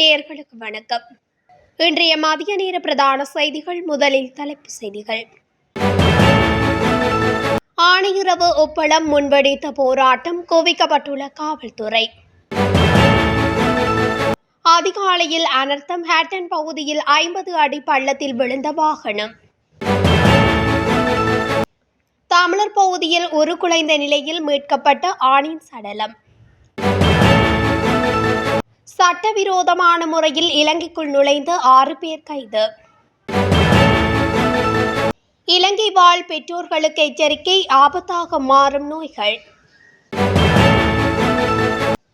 நேயர்களுக்கு வணக்கம். இன்றைய மதிய நேர பிரதான செய்திகள் முதலில் தலைப்பு செய்திகள். ஆணையுறவு ஒப்பளம் முன்வடித்த போராட்டம் குவிக்கப்பட்டுள்ள காவல்துறை. அதிகாலையில் அனர்த்தம் ஹேட்டன் பகுதியில் ஐம்பது அடி பள்ளத்தில் விழுந்த வாகனம். தமிழர் பகுதியில் உருக்குலைந்த நிலையில் மீட்கப்பட்ட ஆணின் சடலம். சட்டவிரோதமான முறையில் இலங்கைக்குள் நுழைந்து ஆறு பேர் கைது. இலங்கை வாழ் பெற்றோர்களுக்கு எச்சரிக்கை ஆபத்தாக மாறும் நோய்கள்.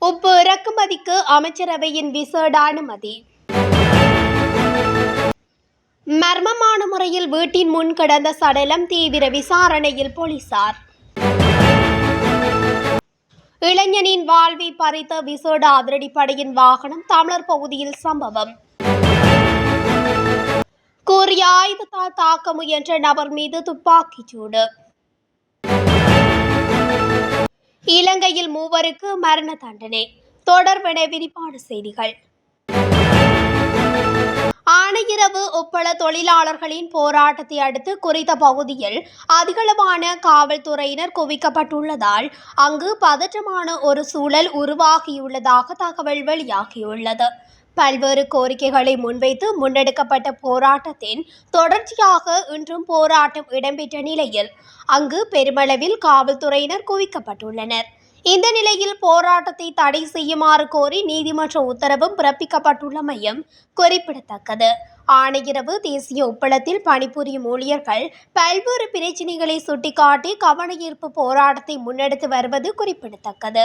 உப்பு இறக்குமதிக்கு அமைச்சரவையின் விசேட அனுமதி. மர்மமான முறையில் வீட்டின் முன் கிடந்த சடலம் தீவிர விசாரணையில் போலீசார். இளைஞனின் வாழ்வை பறித்த விசேட அதிரடிப்படையின் வாகனம் தமிழர் பகுதியில் சம்பவம். கூறிய ஆயுதத்தால் தாக்க முயன்ற நபர் மீது துப்பாக்கிச் சூடு. இலங்கையில் மூவருக்கு மரண தண்டனை. தொடர்பென விரிவான செய்திகள். ஆணையிரவு ஒப்பள தொழிலாளர்களின் போராட்டத்தை அடுத்து குறித்த பகுதியில் அதிகளவான காவல்துறையினர் குவிக்கப்பட்டுள்ளதால் அங்கு பதற்றமான ஒரு சூழல் உருவாகியுள்ளதாக தகவல் வெளியாகியுள்ளது. பல்வேறு கோரிக்கைகளை முன்வைத்து முன்னெடுக்கப்பட்ட போராட்டத்தின் தொடர்ச்சியாக இன்றும் போராட்டம் இடம்பெற்ற நிலையில் அங்கு பெருமளவில் காவல்துறையினர் குவிக்கப்பட்டுள்ளனர். இந்த நிலையில் போராட்டத்தை தடை செய்யுமாறு கோரி நீதிமன்ற உத்தரவும் பிறப்பிக்கப்பட்டுள்ளமையும் குறிப்பிடத்தக்கது. ஆணையிரவு தேசிய உப்பளத்தில் பணிபுரியும் ஊழியர்கள் பல்வேறு பிரச்சினைகளை சுட்டிக்காட்டி கவனஈர்ப்பு போராட்டத்தை முன்னெடுத்து வருவது குறிப்பிடத்தக்கது.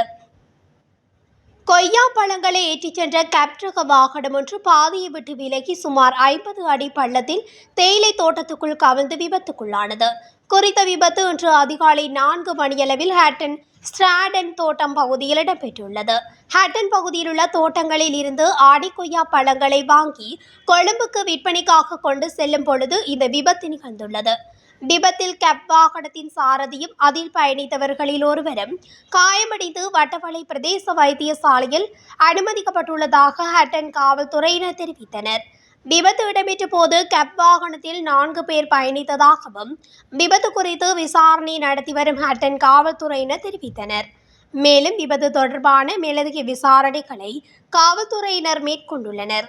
கொய்யா பழங்களை ஏற்றிச் சென்ற கேப்டக வாகனம் ஒன்று பாதையை விட்டு விலகி சுமார் ஐம்பது அடி பள்ளத்தில் தேயிலை தோட்டத்துக்குள் கவிழ்ந்து விபத்துக்குள்ளானது. குறித்த விபத்து இன்று அதிகாலை நான்கு மணியளவில் ஹேட்டன் ஸ்ட்ராடன் தோட்டம் பகுதியில் இடம்பெற்றுள்ளது. ஹேட்டன் பகுதியில் உள்ள தோட்டங்களில் இருந்து ஆடி கொய்யா பழங்களை வாங்கி கொழும்புக்கு விற்பனைக்காக கொண்டு செல்லும் பொழுது இந்த விபத்து நிகழ்ந்துள்ளது. விபத்தில் கெப் வாகனத்தின் சாரதியும் அதில் பயணித்தவர்களில் ஒருவரும் காயமடைந்து வட்டவளை பிரதேச வைத்தியசாலையில் அனுமதிக்கப்பட்டுள்ளதாக ஹட்டன் காவல்துறையினர் தெரிவித்தனர். விபத்து இடம்பெற்ற போது கப் வாகனத்தில் நான்கு பேர் பயணித்ததாகவும் விபத்து குறித்து விசாரணை நடத்தி வரும் ஹட்டன் காவல்துறையினர் தெரிவித்தனர். மேலும் விபத்து தொடர்பான மேலதிக விசாரணைகளை காவல்துறையினர் மேற்கொண்டுள்ளனர்.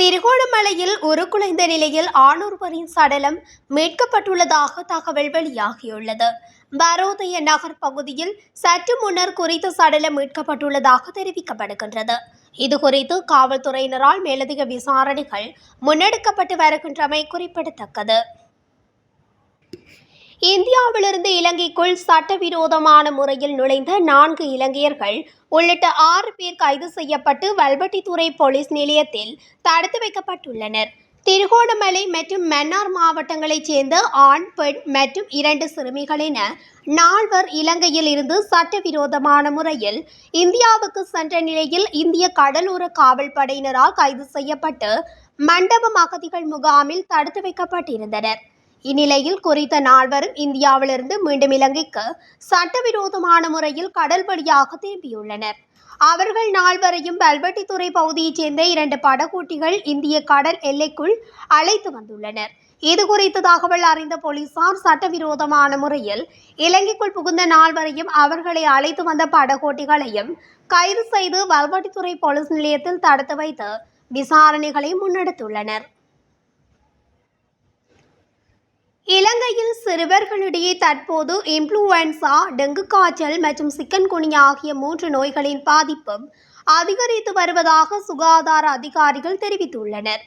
திருகோணமலையில் உருக்குலைந்த நிலையில் ஆணொருவரின் சடலம் மீட்கப்பட்டுள்ளதாக தகவல் வெளியாகியுள்ளது. பரோதய நகர் பகுதியில் சற்று முன்னர் குறித்த சடலம் மீட்கப்பட்டுள்ளதாக தெரிவிக்கப்படுகின்றது. இது குறித்து காவல்துறையினரால் மேலதிக விசாரணைகள் முன்னெடுக்கப்பட்டு வருகின்றமை குறிப்பிடத்தக்கது. இந்தியாவிலிருந்து இலங்கைக்குள் சட்டவிரோதமான முறையில் நுழைந்த நான்கு இலங்கையர்கள் உள்ளிட்ட ஆறு பேர் கைது செய்யப்பட்டு வல்பட்டித்துறை போலீஸ் நிலையத்தில் தடுத்து வைக்கப்பட்டுள்ளனர். திருகோணமலை மற்றும் மன்னார் மாவட்டங்களைச் சேர்ந்த ஆண் பெண் மற்றும் இரண்டு சிறுமிகள் என நால்வர் இலங்கையில் இருந்து சட்டவிரோதமான முறையில் இந்தியாவுக்கு சென்ற நிலையில் இந்திய கடலோர காவல் படையினரால் கைது செய்யப்பட்டு மண்டபம் அகதிகள் முகாமில் தடுத்து வைக்கப்பட்டிருந்தனர். இந்நிலையில் குறித்த நால்வரும் இந்தியாவிலிருந்து மீண்டும் இலங்கைக்கு சட்டவிரோதமான முறையில் கடல் வழியாக திரும்பியுள்ளனர். அவர்கள் நால்வரையும் பல்வெட்டித்துறை பகுதியைச் சேர்ந்த இரண்டு படகோட்டிகள் இந்திய கடல் எல்லைக்குள் அழைத்து வந்துள்ளனர். இது குறித்து தகவல் அறிந்த போலீசார் சட்டவிரோதமான முறையில் இலங்கைக்குள் புகுந்த நால்வரையும் அவர்களை அழைத்து வந்த படகோட்டிகளையும் கைது செய்து வல்வட்டித்துறை போலீஸ் நிலையத்தில் தடுத்து வைத்து விசாரணைகளை முன்னெடுத்துள்ளனர் இலங்கையில் சிறுவர்களிடையே தற்போது இன்ஃப்ளூயன்சா டெங்கு காய்ச்சல் மற்றும் சிக்கன்குனியா ஆகிய மூன்று நோய்களின் பாதிப்பும் அதிகரித்து வருவதாக சுகாதார அதிகாரிகள் தெரிவித்துள்ளனர்.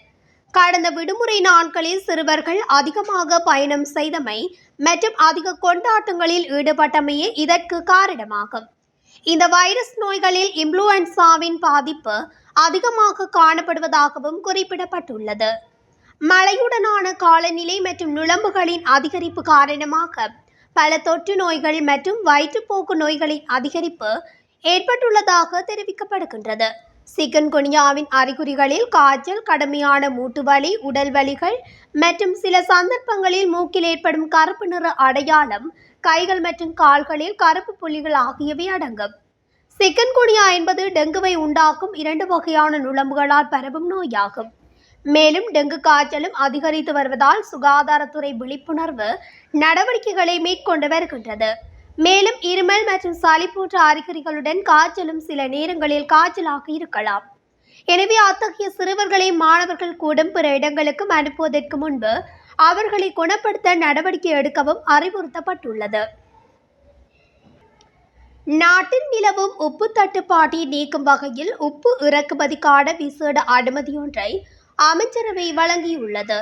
கடந்த விடுமுறை நாட்களில் சிறுவர்கள் அதிகமாக பயணம் செய்தமை மற்றும் அதிக கொண்டாட்டங்களில் ஈடுபட்டமையே இதற்கு காரணமாகும். இந்த வைரஸ் நோய்களில் இன்ஃப்ளூவன்சாவின் பாதிப்பு அதிகமாக காணப்படுவதாகவும் குறிப்பிடப்பட்டுள்ளது. மழையுடனான காலநிலை மற்றும் நுழம்புகளின் அதிகரிப்பு காரணமாக பல தொற்று நோய்கள் மற்றும் வயிற்றுப்போக்கு நோய்களின் அதிகரிப்பு ஏற்பட்டுள்ளதாக தெரிவிக்கப்படுகின்றது. சிக்கன்குனியாவின் அறிகுறிகளில் காய்ச்சல் கடுமையான மூட்டுவலி உடல் வலிகள் மற்றும் சில சந்தர்ப்பங்களில் மூக்கில் ஏற்படும் கருப்பு நிற அடையாளம் கைகள் மற்றும் கால்களில் கருப்பு புள்ளிகள் ஆகியவை அடங்கும். சிக்கன்குனியா என்பது டெங்குவை உண்டாக்கும் இரண்டு வகையான நுழம்புகளால் பரவும் நோயாகும். மேலும் டெங்கு காய்ச்சலும் அதிகரித்து வருவதால் சுகாதாரத்துறை விழிப்புணர்வு நடவடிக்கைகளை மேற்கொண்டு வருகின்றது. மேலும் இருமல் மற்றும் சளி போன்ற அறிகுறிகளுடன் காய்ச்சலும் சில நேரங்களில் காய்ச்சலாக இருக்கலாம். எனவே அத்தகைய சிறுவர்களை மாணவர்கள் கூடும் பிற இடங்களுக்கும் அனுப்புவதற்கு முன்பு அவர்களை குணப்படுத்த நடவடிக்கை எடுக்கவும் அறிவுறுத்தப்பட்டுள்ளது. நாட்டில் நிலவும் உப்பு தட்டுப்பாட்டை நீக்கும் வகையில் உப்பு இறக்குமதிக்கான விசேட அனுமதியொன்றை அமைச்சரவை வழங்கியுள்ளது.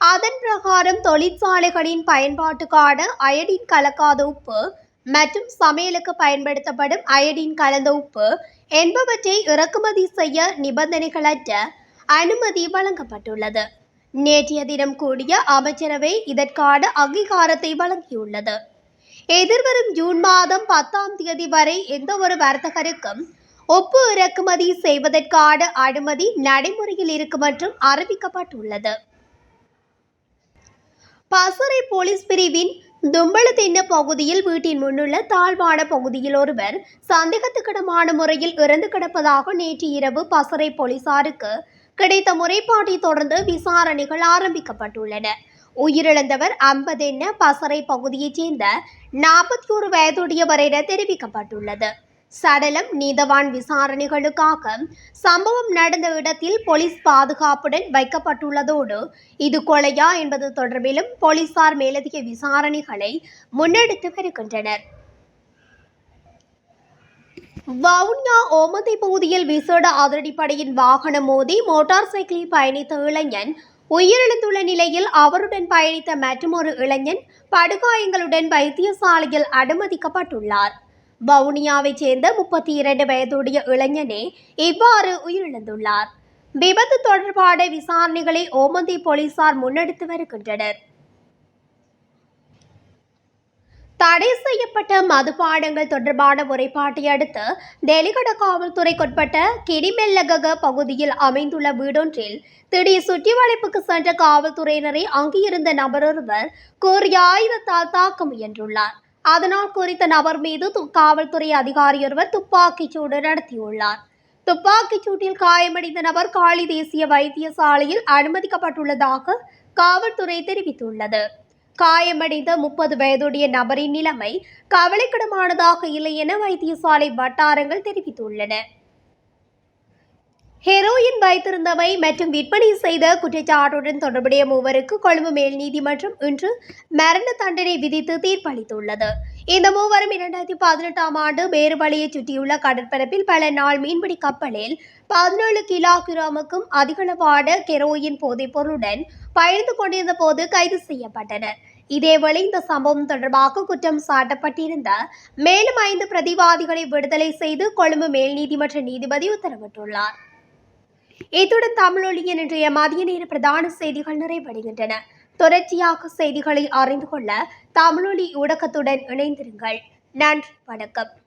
அதன் பிரகாரம் தொழிற்சாலைகளின் பயன்பாட்டுக்கான அயடின் கலக்காத உப்பு மற்றும் சமையலுக்கு பயன்படுத்தப்படும் அயடின் கலந்த உப்பு என்பவற்றை இறக்குமதி செய்ய நிபந்தனைகளற்ற அனுமதி வழங்கப்பட்டுள்ளது. நேற்றைய தினம் கூடிய அமைச்சரவை இதற்கான அங்கீகாரத்தை வழங்கியுள்ளது. எதிர்வரும் ஜூன் மாதம் பத்தாம் தேதி வரை எந்த ஒரு வர்த்தகருக்கும் ஒப்பு இறக்குமதி செய்வதற்கான அனுமதி நடைமுறையில் இருக்கும் என்றும் அறிவிக்கப்பட்டுள்ளது. பசறை போலீஸ் பிரிவின் தும்பளத்தின்ன பகுதியில் வீட்டின் முன்னுள்ள தாழ்வான பகுதியில் ஒருவர் சந்தேகத்துக்கிடமான முறையில் இறந்து கிடப்பதாக நேற்று இரவு பசறை போலீசாருக்கு கிடைத்த முறைப்பாட்டை தொடர்ந்து விசாரணைகள் ஆரம்பிக்கப்பட்டுள்ளன. உயிரிழந்தவர் ஐம்பது பசறை பகுதியைச் சேர்ந்த நாற்பத்தி ஒரு வயதுடையவர் என தெரிவிக்கப்பட்டுள்ளது. சடலம் நீதவான் விசாரணைகளுக்காக சம்பவம் நடந்த இடத்தில் போலீஸ் பாதுகாப்புடன் வைக்கப்பட்டுள்ளதோடு இது கொலையா என்பது தொடர்பிலும் போலீசார் மேலதிக விசாரணைகளை முன்னெடுத்து வருகின்றனர். வவுனியா ஓமந்தை பகுதியில் விசேட அதிரடிப்படையின் வாகனம் மோதி மோட்டார் சைக்கிளில் பயணித்த இளைஞன் உயிரிழந்துள்ள நிலையில் அவருடன் பயணித்த மற்றொரு இளைஞன் படுகாயங்களுடன் வைத்தியசாலையில் அனுமதிக்கப்பட்டுள்ளார். வவுனியாவைச் சேர்ந்த முப்பத்தி இரண்டு வயதுடைய இளைஞனே இவ்வாறு உயிரிழந்துள்ளார். விபத்து தொடர்பான விசாரணைகளை ஓமந்தி போலீசார் முன்னெடுத்து வருகின்றனர். தடை செய்யப்பட்ட மதுபானங்கள் தொடர்பான முறைப்பாட்டை அடுத்து டெலிகட காவல்துறைக்குட்பட்ட கிடிமெல்லகக பகுதியில் அமைந்துள்ள வீடொன்றில் திடீர் சுற்றி வளைப்புக்கு சென்ற காவல்துறையினரை அங்கிருந்த நபரொருவர் கூறிய ஆயுதத்தால் தாக்க முயன்றுள்ளார். அதனால் குறித்த நபர் மீது து- காவல்துறை அதிகாரியொருவர் துப்பாக்கிச் சூடு நடத்தியுள்ளார். துப்பாக்கிச் சூட்டில் காயமடைந்த நபர் காளி தேசிய வைத்தியசாலையில் அனுமதிக்கப்பட்டுள்ளதாக காவல்துறை தெரிவித்துள்ளது. காயமடைந்த முப்பது வயதுடைய நபரின் நிலைமை கவலைக்கிடமானதாக இல்லை என வைத்தியசாலை வட்டாரங்கள் தெரிவித்துள்ளன. ஹெரோயின் வைத்திருந்தவை மற்றும் விற்பனை செய்த குற்றச்சாட்டுடன் தொடர்புடைய மூவருக்கு கொழும்பு மேல் நீதிமன்றம் இன்று மரண தண்டனை விதித்து தீர்ப்பளித்துள்ளது. இந்த மூவரும் இரண்டாயிரத்தி பதினெட்டாம் ஆண்டு வேறுவழியை சுற்றியுள்ள கடற்பரப்பில் பல நாள் மீன்பிடி கப்பலில் பதினேழு கிலோ கிராமுக்கும் அதிகளவான கெரோயின் போதைப் பொருளுடன் கொண்டிருந்த போது கைது செய்யப்பட்டனர். இதேவேளை இந்த சம்பவம் தொடர்பாக குற்றம் சாட்டப்பட்டிருந்த மேலும் ஐந்து பிரதிவாதிகளை விடுதலை செய்து கொழும்பு மேல் நீதிமன்ற நீதிபதி உத்தரவிட்டுள்ளார். இத்துடன் தமிழொலியின் இன்றைய மதிய நேர பிரதான செய்திகள் நிறைவடைகின்றன. தொடர்ச்சியாக செய்திகளை அறிந்து கொள்ள தமிழொலி ஊடகத்துடன் இணைந்திருங்கள். நன்றி வணக்கம்.